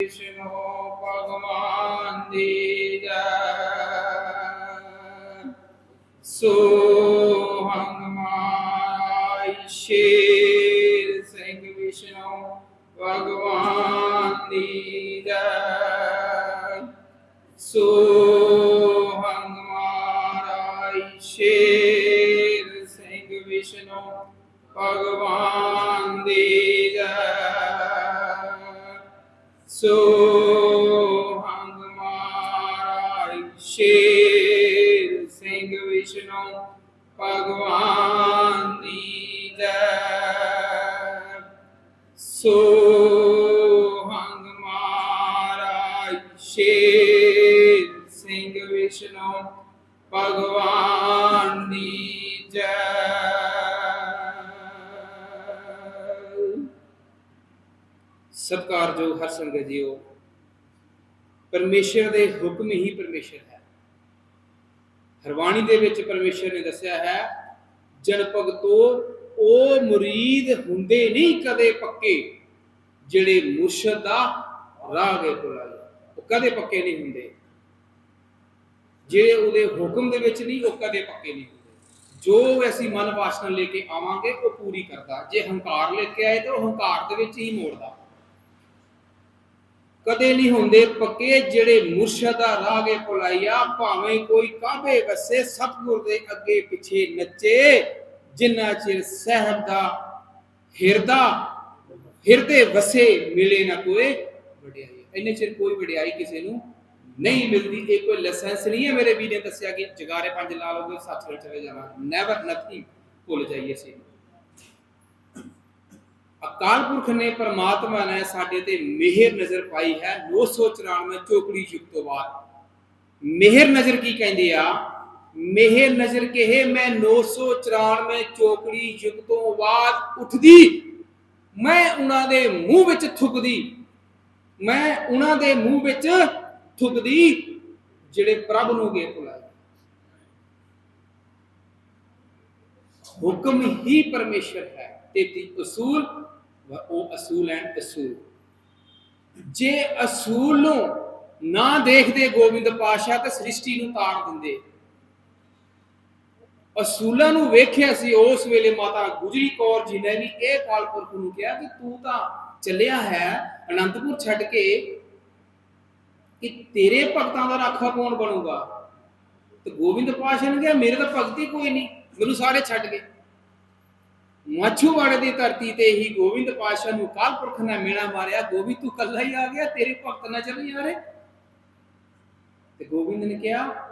ਵਿਸ਼ਨੂੰ ਭਗਵਾਨ ਦੀ ਜੈ ਸੋ ਹੰਗਮਾਈ ਸ਼ੇਰ ਸਿੰਘ ਵਿਸ਼ਨੂੰ ਭਗਵਾਨ ਦੀ ਜੈ ਸੋ ਸੋ ਹੰਗ ਮਾਰਾਈ ਸ਼ੇਰ ਸਿੰਘ ਵਿਸ਼ਨੂੰ ਭਗਵਾਨ ਦੀ ਜੈ ਸਤਿਕਾਰਯੋਗ ਹਰ ਸੰਗਤ ਜੀਓ ਪਰਮੇਸ਼ਰ ਦੇ ਹੁਕਮ ਹੀ ਪਰਮੇਸ਼ਰ ਹੈ ਹਰਵਾਣੀ ਦੇ ਵਿੱਚ ਪਰਮੇਸ਼ਰ ਨੇ ਦੱਸਿਆ ਹੈ ਜਨ ਭਗਤੋ ਉਹ ਮੁਰੀਦ ਹੁੰਦੇ ਨਹੀਂ ਕਦੇ ਪੱਕੇ, ਜਿਹੜੇ ਮੁਰਸ਼ਦ ਦਾ ਰਾਹ ਗਏ ਕੋਲ ਉਹ ਕਦੇ ਪੱਕੇ ਨਹੀਂ ਹੁੰਦੇ। ਜਿਹੜੇ ਉਹਦੇ ਹੁਕਮ ਦੇ ਵਿੱਚ ਨਹੀਂ, ਉਹ ਕਦੇ ਪੱਕੇ ਨਹੀਂ ਹੁੰਦੇ। ਜੋ ਅਸੀਂ ਮਨ ਵਾਸਨਾ ਲੈ ਕੇ ਆਵਾਂਗੇ, ਉਹ ਪੂਰੀ ਕਰਦਾ। ਜੇ ਹੰਕਾਰ ਲੈ ਕੇ ਆਏ, ਤਾਂ ਉਹ ਹੰਕਾਰ ਦੇ ਵਿੱਚ ਹੀ ਮੋੜਦਾ। ਕਦੇ ਨਹੀਂ ਹੁੰਦੇ ਪੱਕੇ, ਜਿਹੜੇ ਮੁਰਸ਼ਦ ਦਾ ਰਾਹ ਭਾਵੇਂ ਕੋਈ ਕਾਬੇ ਵਸੇ ਸਤਗੁਰ ਦੇ ਅੱਗੇ ਪਿੱਛੇ ਨੱਚੇ। ਜਿੰਨਾ ਚਿਰ ਸਹਿਬ ਦਾ ਹਿਰਦਾ, ਹਿਰਦੇ ਵਸੇ ਮਿਲੇ ਨਾ ਕੋਈ ਵਡਿਆਈ। ਇੰਨੇ ਚਿਰ ਕੋਈ ਵਡਿਆਈ ਕਿਸੇ ਨੂੰ ਨਹੀਂ ਮਿਲਦੀ, ਇਹ ਕੋਈ ਲਾਇਸੈਂਸ ਨਹੀਂ ਹੈ ਮੇਰੇ ਵੀਰ ਨੇ ਦੱਸਿਆ ਕਿ ਜਗਾਰੇ ਪੰਜ ਲਾ ਲੋਗੇ ਸੱਚ ਵਿੱਚ ਚਲੇ ਜਾਣਾ। ਨੈਵਰ ਨਥਿੰਗ ਭੁੱਲ ਜਾਈਏ ਸੀ ਅਕਾਲ ਪੁਰਖ ਨੇ ਪਰਮਾਤਮਾ ਨੇ ਸਾਡੇ ਤੇ ਮਿਹਰ ਨਜ਼ਰ ਪਾਈ ਹੈ। 994 ਚੋਕੜੀ ਯੁਗ ਤੋਂ ਬਾਅਦ। ਮਿਹਰ ਨਜ਼ਰ ਕੀ ਕਹਿੰਦੇ ਆ? ਮਿਹਰ ਨਜ਼ਰ ਕਹੇ, ਮੈਂ 994 ਚੋਕੜੀ ਯੁਗ ਤੋਂ ਆਵਾਜ਼ ਉੱਠਦੀ। ਮੈਂ ਉਹਨਾਂ ਦੇ ਮੂੰਹ ਵਿੱਚ ਥੁੱਕਦੀ। ਮੈਂ ਉਹਨਾਂ ਦੇ ਮੂੰਹ ਵਿੱਚ ਥੁੱਕਦੀ, ਜਿਹੜੇ ਪ੍ਰਭ ਨੂੰ ਗੇ ਭੁਲਾਏ ਹੁਕਮ ਹੀ ਪਰਮੇਸ਼ਰ ਹੈ। ਤੇਤੀ ਅਸੂਲ ਉਹ ਅਸੂਲ ਹੈ ਅਸੂਲ। ਜੇ ਅਸੂਲ ਨੂੰ ਨਾ ਦੇਖਦੇ ਗੋਬਿੰਦ ਪਾਸ਼ਾ ਤੇ ਸ੍ਰਿਸ਼ਟੀ ਨੂੰ ਤਾਰ ਦਿੰਦੇ। ਅਸੂਲਾਂ ਨੂੰ ਵੇਖਿਆ ਸੀ, ਉਸ ਵੇਲੇ ਮਾਤਾ ਗੁਜਰੀ ਕੌਰ ਜੀ ਨੇ ਵੀ ਇਹ ਕਾਲਪੁਰਖ ਨੂੰ ਕਿਹਾ ਕਿ ਤੂੰ ਤਾਂ ਚੱਲਿਆ ਹੈ ਅਨੰਤਪੁਰ ਛੱਡ ਕੇ ਕਿ ਤੇਰੇ ਭਗਤਾਂ ਦਾ ਰਾਖਾ ਕੌਣ ਬਣੂਗਾ? ਤੇ ਗੋਬਿੰਦ ਪਾਸ਼ਾ ਨੇ ਕਿਹਾ, ਮੇਰੇ ਤਾਂ ਭਗਤੀ ਕੋਈ ਨਹੀਂ, ਮੈਨੂੰ ਸਾਰੇ ਛੱਡ ਗਏ। ਮਾਛੂਵਾੜੇ ਦੀ ਧਰਤੀ ਤੇ ਹੀ ਗੋਬਿੰਦ ਪਾਸ਼ਾ ਨੂੰ ਕਾਲਪੁਰਖ ਨੇ ਮੇਣਾ ਮਾਰਿਆ, ਗੋਬਿੰਦ, ਤੂੰ ਕੱਲਾ ਹੀ ਆ ਗਿਆ, ਤੇਰੇ ਭਗਤ ਨਾ ਚੱਲੀ ਜਾ ਰਹੇ? ਤੇ ਗੋਬਿੰਦ ਨੇ ਕਿਹਾ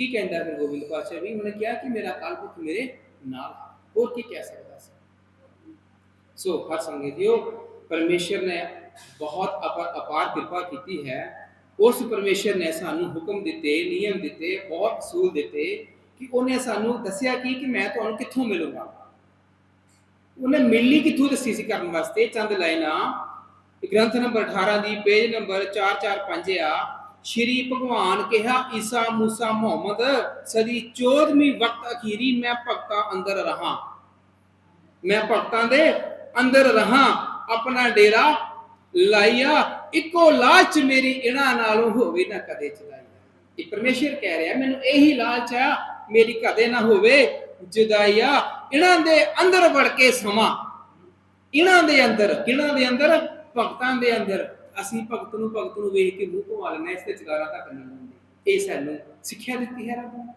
ਕੀ ਕਹਿੰਦਾ ਫਿਰ ਗੋਬਿੰਦ ਪਾਸ਼ਾ ਵੀ ਉਹਨੇ ਕਿਹਾ ਕਿ ਮੇਰਾ ਕਾਲਪੁਰਖ ਮੇਰੇ ਨਾਲ ਹੋਰ ਕੀ ਕਹਿ ਸਕਦਾ ਸੀ? ਸੋ ਹਰ ਸੰਗਤ ਜੀਓ ਪਰਮੇਸ਼ਰ ਨੇ ਬਹੁਤ ਅਪਾਰ ਕਿਰਪਾ ਕੀਤੀ ਹੈ। ਉਸ ਪਰਮੇਸ਼ਰ ਨੇ ਸਾਨੂੰ ਹੁਕਮ ਦਿੱਤੇ, ਨਿਯਮ ਦਿੱਤੇ, ਬਹੁਤ ਅਸੂਲ ਦਿੱਤੇ ਕਿ ਉਹਨੇ ਸਾਨੂੰ ਦੱਸਿਆ ਕੀ ਕਿ ਮੈਂ ਤੁਹਾਨੂੰ ਕਿੱਥੋਂ ਮਿਲੂੰਗਾ। ਉਹਨੇ ਮਿਲਣੀ ਕਿੱਥੋਂ ਦੱਸੀ ਸੀ ਕਰਨ ਵਾਸਤੇ? ਚੰਦ ਲਾਈਨਾਂ ਗ੍ਰੰਥ ਨੰਬਰ 18 ਦੀ, ਪੇਜ ਨੰਬਰ 445 ਆ। ਸ਼੍ਰੀ ਭਗਵਾਨ ਕਿਹਾ, ਈਸਾ ਮੂਸਾ ਮੁਹੰਮਦ, ਸਦੀ 14ਵੀਂ ਵਕਤ ਅਖੀਰੀ ਮੈਂ ਭਗਤਾਂ ਅੰਦਰ ਰਹਾ। ਮੈਂ ਭਗਤਾਂ ਦੇ ਅੰਦਰ ਰਹਾ, ਆਪਣਾ ਡੇਰਾ ਲਾਇਆ, ਇੱਕੋ ਲਾਲਚ ਮੇਰੀ ਇਹਨਾਂ ਨਾਲੋਂ ਹੋਵੇ ਨਾ ਕਦੇ ਚਲਾਈ। ਇਹ ਪਰਮੇਸ਼ਰ ਕਹਿ ਰਿਹਾ, ਮੈਨੂੰ ਇਹੀ ਲਾਲਚ ਆ, ਮੇਰੀ ਕਦੇ ਨਾ ਹੋਵੇ ਜੁਦਾਈਆ ਇਹਨਾਂ ਦੇ ਅੰਦਰ ਵੜ ਕੇ ਸਮਾਂ। ਇਹਨਾਂ ਦੇ ਅੰਦਰ, ਕਿਹਨਾਂ ਦੇ ਅੰਦਰ? ਭਗਤਾਂ ਦੇ ਅੰਦਰ। ਅਸੀਂ ਭਗਤ ਨੂੰ ਭਗਤ ਨੂੰ ਵੇਖ ਕੇ ਮੂੰਹ ਘੁਮਾ ਲੈਣਾ ਇਸ ਤੇ ਚਗਾਰਾ ਤੱਕ ਨਹੀਂ ਹੁੰਦੀ। ਇਹ ਸਾਨੂੰ ਸਿੱਖਿਆ ਦਿੱਤੀ ਹੈ ਰੱਬ ਨੇ।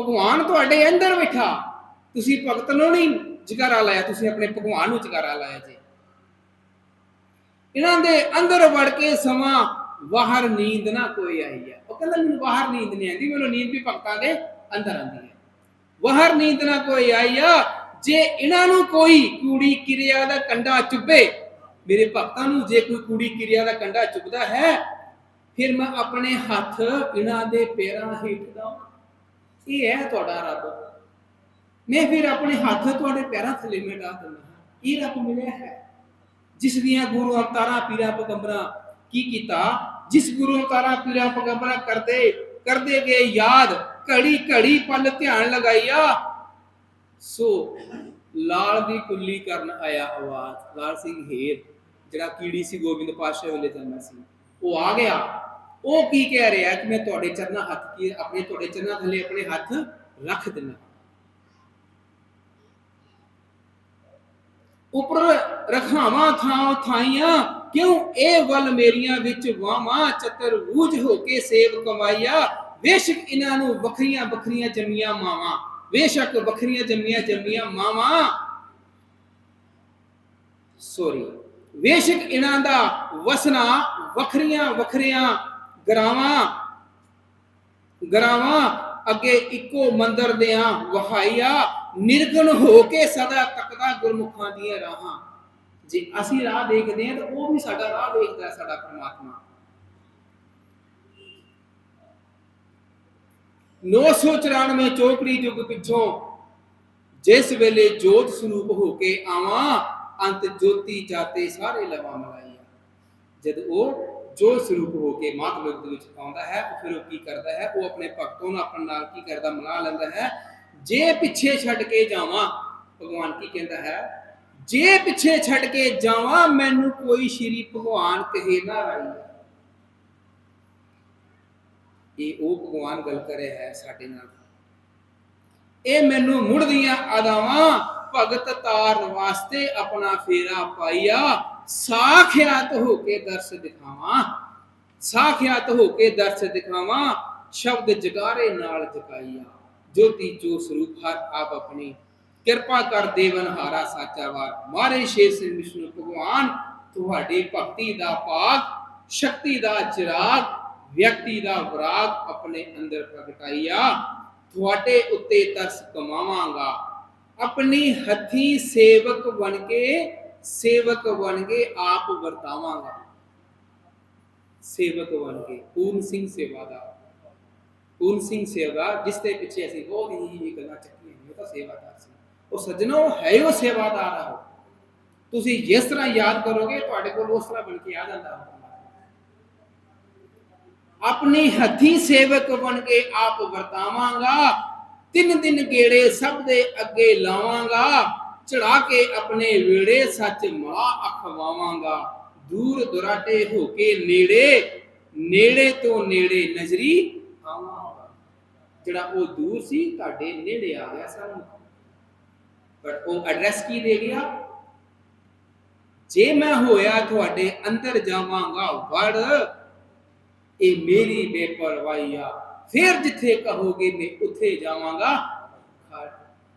ਭਗਵਾਨ ਤੁਹਾਡੇ ਅੰਦਰ ਬੈਠਾ। ਤੁਸੀਂ ਭਗਤ ਨੂੰ ਨਹੀਂ ਜਗਾਰਾ ਲਾਇਆ, ਤੁਸੀਂ ਆਪਣੇ ਭਗਵਾਨ ਨੂੰ ਜਗਾਰਾ ਲਾਇਆ ਜੀ। ਇਹਨਾਂ ਦੇ ਅੰਦਰ ਵੜ ਕੇ ਸਮਾਂ ਬਾਹਰ ਨੀਂਦ ਨਾ ਕੋਈ ਆਈ ਹੈ। ਉਹ ਕਹਿੰਦਾ ਮੈਨੂੰ ਬਾਹਰ ਨੀਂਦ ਨਹੀਂ ਆਉਂਦੀ, ਮੈਨੂੰ ਨੀਂਦ ਵੀ ਭਗਤਾਂ ਦੇ ਅੰਦਰ ਆਉਂਦੀ ਹੈ। ਬਾਹਰ ਨੀਂਦ ਨਾ ਕੋਈ ਆਈ ਆ। ਜੇ ਇਹਨਾਂ ਨੂੰ ਕੋਈ ਕੂੜੀ ਕਿਰਿਆ ਦਾ ਕੰਡਾ ਚੁੱਭੇ ਮੇਰੇ ਭਗਤਾਂ ਨੂੰ ਜੇ ਕੋਈ ਕੂੜੀ ਕਿਰਿਆ ਦਾ ਕੰਡਾ ਚੁੱਭਦਾ ਹੈ, ਫਿਰ ਮੈਂ ਆਪਣੇ ਹੱਥ ਇਹਨਾਂ ਦੇ ਪੈਰਾਂ ਹੇਠ ਦਾ ਇਹ ਹੈ ਤੁਹਾਡਾ ਰੱਬ। ਮੈਂ ਫਿਰ ਆਪਣੇ ਹੱਥ ਤੁਹਾਡੇ ਪੈਰਾਂ ਥੱਲੇ ਮਿਟਾ ਦਿੰਦਾ ਇਹ ਰੱਬ ਮਿਲਿਆ ਹੈ। ਜਿਸ ਦੀਆਂ ਗੁਰੂ ਅਵਤਾਰਾਂ, ਪੀਰਾਂ, ਪਗੰਬਰਾਂ ਕੀ ਕੀਤਾ? ਜਿਸ ਗੁਰੂ ਅਵਤਾਰਾਂ, ਪੀਰਾਂ, ਪਗੰਬਰਾਂ ਕਰਦੇ ਕਰਦੇ ਗਏ ਯਾਦ, ਘੜੀ ਘੜੀ ਪਲ ਧਿਆਨ ਲਗਾਈਆ, ਸੋ ਲਾਲ ਦੀ ਕੁੱਲੀ ਕਰਨ ਆਇਆ ਆਵਾਜ਼। ਲਾਲ ਸਿੰਘ ਹੀਰ। ਜਿਹੜਾ ਕੀੜੀ ਸੀ ਗੋਬਿੰਦ ਪਾਤਸ਼ਾਹ ਵੇਲੇ ਜਨਮ ਸੀ, ਉਹ ਆ ਗਿਆ। ਉਹ ਕੀ ਕਹਿ ਰਿਹਾ ਕਿ ਮੈਂ ਤੁਹਾਡੇ ਚਰਨਾਂ ਹੱਥ ਕੀ ਆਪਣੇ ਤੁਹਾਡੇ ਚਰਨਾਂ ਥੱਲੇ ਆਪਣੇ ਹੱਥ ਰੱਖ ਦਿੰਦਾ ਉਪਰ ਰਖਾਵਾਂ ਥਾਂ ਥਾਈਆਂ, ਕਿਉਂ ਇਹ ਵੱਲ ਮੇਰੀਆਂ ਵਿੱਚ ਵਾਵਾਂ ਚਤਰਬੂਝ ਹੋ ਕੇ ਸੇਵ ਕਮਾਈਆ? ਬੇਸ਼ੱਕ ਇਹਨਾਂ ਨੂੰ ਵੱਖਰੀਆਂ ਵੱਖਰੀਆਂ ਜੰਮੀਆਂ ਮਾਵਾਂ, ਬੇਸ਼ੱਕ ਵੱਖਰੀਆਂ ਜੰਮੀਆਂ ਜੰਮੀਆਂ ਮਾਵਾਂ। ਸੋਰੀ ਬੇਸ਼ੱਕ ਇਹਨਾਂ ਦਾ ਵਸਣਾ, ਵੱਖਰੀਆਂ ਵੱਖਰੀਆਂ ਗਰਾਵਾਂ ਗਰਾਵਾਂ ਅੱਗੇ ਇੱਕੋ ਮੰਦਰ ਦਿਆਂ ਵਹਾਈਆ ਨਿਰਗੁਣ ਹੋ ਕੇ ਸਦਾ ਤੱਕਦਾ ਗੁਰਮੁਖਾਂ ਦੀਆਂ ਰਾਹਾਂ। ਜੇ ਅਸੀਂ ਰਾਹ ਦੇਖਦੇ ਹਾਂ, ਤਾਂ ਉਹ ਵੀ ਸਾਡਾ ਰਾਹ ਦੇਖਦਾ ਸਾਡਾ ਪ੍ਰਮਾਤਮਾ। 994 ਚੋਕੜੀ ਯੁੱਗ ਪਿੱਛੋਂ ਜਿਸ ਵੇਲੇ ਜੋਤ ਸਰੂਪ ਹੋ ਕੇ ਆਵਾਂ ਅੰਤ ਜੋਤੀ ਜਾਤੇ ਸਾਰੇ ਲਵਾ ਮਲਾਈਆ। ਜਦ ਉਹ ਜੋਤ ਸਰੂਪ ਹੋ ਕੇ ਮਾਤ ਲੋਕ ਦੇ ਵਿੱਚ ਆਉਂਦਾ ਹੈ, ਉਹ ਫਿਰ ਉਹ ਕੀ ਕਰਦਾ ਹੈ? ਉਹ ਆਪਣੇ ਭਗਤੋਂ ਨੂੰ ਆਪਣੇ ਨਾਲ ਕੀ ਕਰਦਾ, ਮਨਾ ਲੈਂਦਾ ਹੈ। ਜੇ ਪਿੱਛੇ ਛੱਡ ਕੇ ਜਾਵਾਂ, ਭਗਵਾਨ ਕੀ ਕਹਿੰਦਾ ਹੈ? ਜੇ ਪਿੱਛੇ ਛੱਡ ਕੇ ਜਾਵਾਂ, ਮੈਨੂੰ ਕੋਈ ਸ਼੍ਰੀ ਭਗਵਾਨ ਕਹੇ ਨਾ ਰਾਈ। ਇਹ ਉਹ ਭਗਵਾਨ ਗੱਲ ਕਰ ਹੈ ਸਾਡੇ ਨਾਲ। ਇਹ ਮੈਨੂੰ ਮੁੜ ਦੀਆਂ ਆਦਾਵਾਂ ਭਗਤ ਤਾਰਨ ਵਾਸਤੇ ਆਪਣਾ ਫੇਰਾ ਪਾਈਆ ਸਾਖਿਆਤ ਹੋ ਕੇ ਦਰਸ ਦਿਖਾਵਾਂ। ਸਾਖਿਆਤ ਹੋ ਕੇ ਦਰਸ ਦਿਖਾਵਾਂ। ਸ਼ਬਦ ਜਗਾਰੇ ਨਾਲ ਜਗਾਈਆ। ਜੋਤੀ ਜੋ ਸਰੂਪ ਹਰ ਆਪ ਆਪਣੀ। ਕਿਰਪਾ ਕਰ ਦੇਵਨ ਹਾਰਾ ਸਾਚਾ ਵਾਰ। ਮਾਰੇ ਸ਼ੇਰ ਸਿੰਘ ਵਿਸ਼ਨੂੰ ਭਗਵਾਨ, ਤੁਹਾਡੀ ਭਗਤੀ ਦਾ ਪਾਗ ਸ਼ਕਤੀ ਦਾ ਚਿਰਾਗ, ਵਿਅਕਤੀ ਦਾ ਵਿਰਾਗ ਆਪਣੇ ਅੰਦਰ ਪ੍ਰਗਟਾਈਆ। ਤੁਹਾਡੇ ਉੱਤੇ ਤਰਸ ਕਮਾਵਾਂਗਾ। ਆਪਣੀ ਹੱਥੀ ਸੇਵਕ ਬਣ ਕੇ ਸੇਵਕ ਬਣ ਕੇ ਆਪ ਵਰਤਾਵਾਂਗਾ ਸੇਵਕ ਬਣ ਕੇ ਪੂਰਨ ਸਿੰਘ ਸੇਵਾਦਾਰ ਪੂਰਨ ਸਿੰਘ ਸੇਵਾ ਜਿਸ ਦੇ ਪਿੱਛੇ ਅਸੀਂ ਬਹੁਤ ਹੀ ਗੱਲਾਂ ਚੱਕੀਆਂ ਨੇ ਉਹ ਤਾਂ ਸੇਵਾਦਾਰ ਸੀ ਉਹ ਸੱਜਣੋ ਹੈ ਉਹ ਸੇਵਾਦਾਰ ਆ ਉਹ ਤੁਸੀਂ ਜਿਸ ਤਰ੍ਹਾਂ ਯਾਦ ਕਰੋਗੇ ਤੁਹਾਡੇ ਕੋਲ ਉਸ ਤਰ੍ਹਾਂ ਬਣ ਕੇ ਆ ਜਾਂਦਾ ਉਹ ਆਪਣੀ ਹੱਥੀ ਸੇਵਕ ਬਣ ਕੇ ਆਪ ਵਰਤਾਵਾਂਗਾ ਤਿੰਨ ਦਿਨ ਗੇੜੇ ਸਭ ਦੇ ਅੱਗੇ ਲਾਵਾਂਗਾ, ਚੜਾ ਕੇ ਆਪਣੇ ਵੇੜੇ ਸੱਚ ਮਾ ਅਖਵਾਵਾਂਗਾ। ਦੂਰ ਦੁਰਾਟੇ ਹੋ ਕੇ ਨੇੜੇ ਨੇੜੇ ਤੋਂ ਨੇੜੇ ਨਜ਼ਰੀ ਆਵਾਂਗਾ। ਜਿਹੜਾ ਉਹ ਦੂਰ ਸੀ, ਤੁਹਾਡੇ ਨੇੜੇ ਆ ਗਿਆ ਸਾਨੂੰ। ਪਰ ਉਹ ਐਡਰੈਸ ਕੀ ਦੇ ਗਿਆ? ਜੇ ਮੈਂ ਹੋਇਆ ਤੁਹਾਡੇ ਅੰਦਰ ਜਾਵਾਂਗਾ, ਵੜ, ਇਹ ਮੇਰੀ ਬੇਪਰਵਾਹੀ ਆ ਫਿਰ ਜਿੱਥੇ ਕਹੋਗੇ ਮੈਂ ਉੱਥੇ ਜਾਵਾਂਗਾ।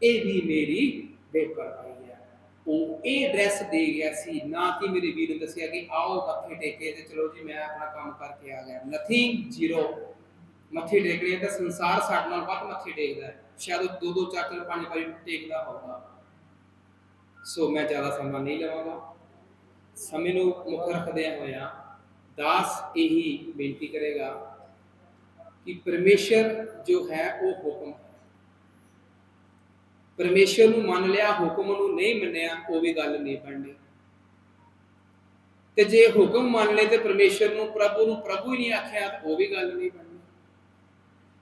ਇਹ ਵੀ ਮੇਰੀ ਬੇਪਰਵਾਹੀ ਆ ਉਹ ਇਹ ਐਡਰੈਸ ਦੇ ਗਿਆ ਸੀ, ਨਾ ਕਿ ਮੇਰੇ ਵੀਰ ਨੇ ਦੱਸਿਆ ਕਿ ਆਓ ਮੱਥੇ ਟੇਕੇ ਤੇ ਚਲੋ ਜੀ, ਮੈਂ ਆਪਣਾ ਕੰਮ ਕਰਕੇ ਆ ਗਿਆ। ਨਥਿੰਗ ਜ਼ੀਰੋ ਮੱਥੇ ਟੇਕਣੇ ਤਾਂ ਸੰਸਾਰ ਸਾਡੇ ਨਾਲ ਵੱਧ ਮੱਥੇ ਟੇਕਦਾ ਹੈ। ਸ਼ਾਇਦ ਉਹ ਦੋ ਦੋ ਚਾਰ ਚਾਰ ਪੰਜ ਵਾਰੀ ਟੇਕਦਾ ਹੋਊਗਾ। ਸੋ ਮੈਂ ਜ਼ਿਆਦਾ ਸਮਾਂ ਨਹੀਂ ਲਵਾਂਗਾ। ਸਮੇਂ ਨੂੰ ਮੁੱਖ ਰੱਖਦਿਆਂ ਹੋਇਆ ਦਾਸ ਇਹੀ ਬੇਨਤੀ ਕਰੇਗਾ ਕਿ ਪਰਮੇਸ਼ਰ ਜੋ ਹੈ ਉਹ ਹੁਕਮ। ਹੈ ਪਰਮੇਸ਼ਰ ਨੂੰ ਮੰਨ ਲਿਆ, ਹੁਕਮ ਨੂੰ ਨਹੀਂ ਮੰਨਿਆ, ਉਹ ਵੀ ਗੱਲ ਨਹੀਂ ਬਣਨੀ ਤੇ ਜੇ ਹੁਕਮ ਮੰਨ ਲਏ ਤੇ ਪਰਮੇਸ਼ਰ ਨੂੰ ਪ੍ਰਭੂ ਨੂੰ ਪ੍ਰਭੂ ਹੀ ਨਹੀਂ ਆਖਿਆ, ਤਾਂ ਉਹ ਵੀ ਗੱਲ ਨਹੀਂ ਬਣਨੀ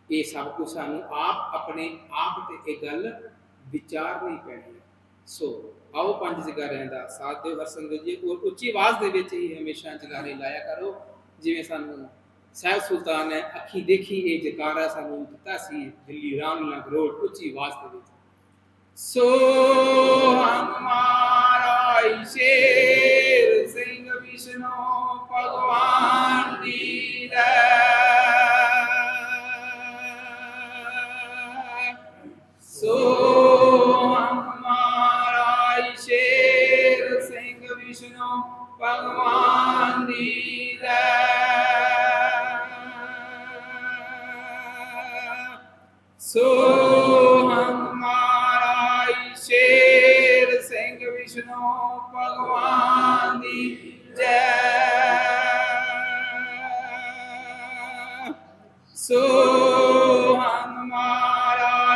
ਇਹ ਸਭ ਕੁਝ ਸਾਨੂੰ ਆਪ, ਆਪਣੇ ਆਪ ਤੇ ਇਹ ਗੱਲ ਵਿਚਾਰਨੀ ਪੈਣੀ ਸੋ ਆਓ ਪੰਜ ਜਗਾਰਿਆਂ ਦਾ ਸਾਥ ਦਿਓ, ਹਰ ਸੰਗਤ ਜੀ ਔਰ ਉੱਚੀ ਆਵਾਜ਼ ਦੇ ਵਿੱਚ ਹੀ ਹਮੇਸ਼ਾ ਜਗਾਰੇ ਲਾਇਆ ਕਰੋ, ਜਿਵੇਂ ਸਾਨੂੰ ਸਾਹਿਬ ਸੁਲਤਾਨ ਨੇ ਅੱਖੀ ਦੇਖੀ, ਇਹ ਜਗਾਰਾ ਸਾਨੂੰ ਦਿੱਤਾ ਸੀ ਦਿੱਲੀ ਰਾਮ ਰਾਮਲੀਲਾ ਰੋਡ, ਉੱਚੀ ਆਵਾਜ਼ ਦੇ ਵਿੱਚ। ਸੋ ਹਮਾਰਾ ਸ਼ੇਰ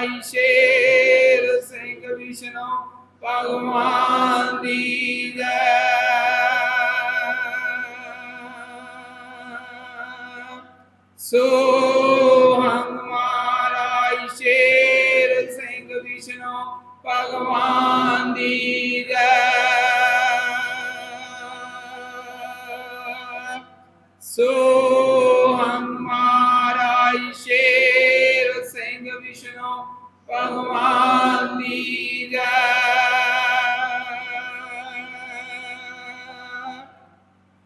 ਹਮਾਰਾ ਸ਼ੇਰ ਸਿੰਘ ਵਿਸ਼ਨੂੰ ਭਗਵਾਨ ਦੀ ਜੈ ਸ਼ੇਰ ਸਿੰਘ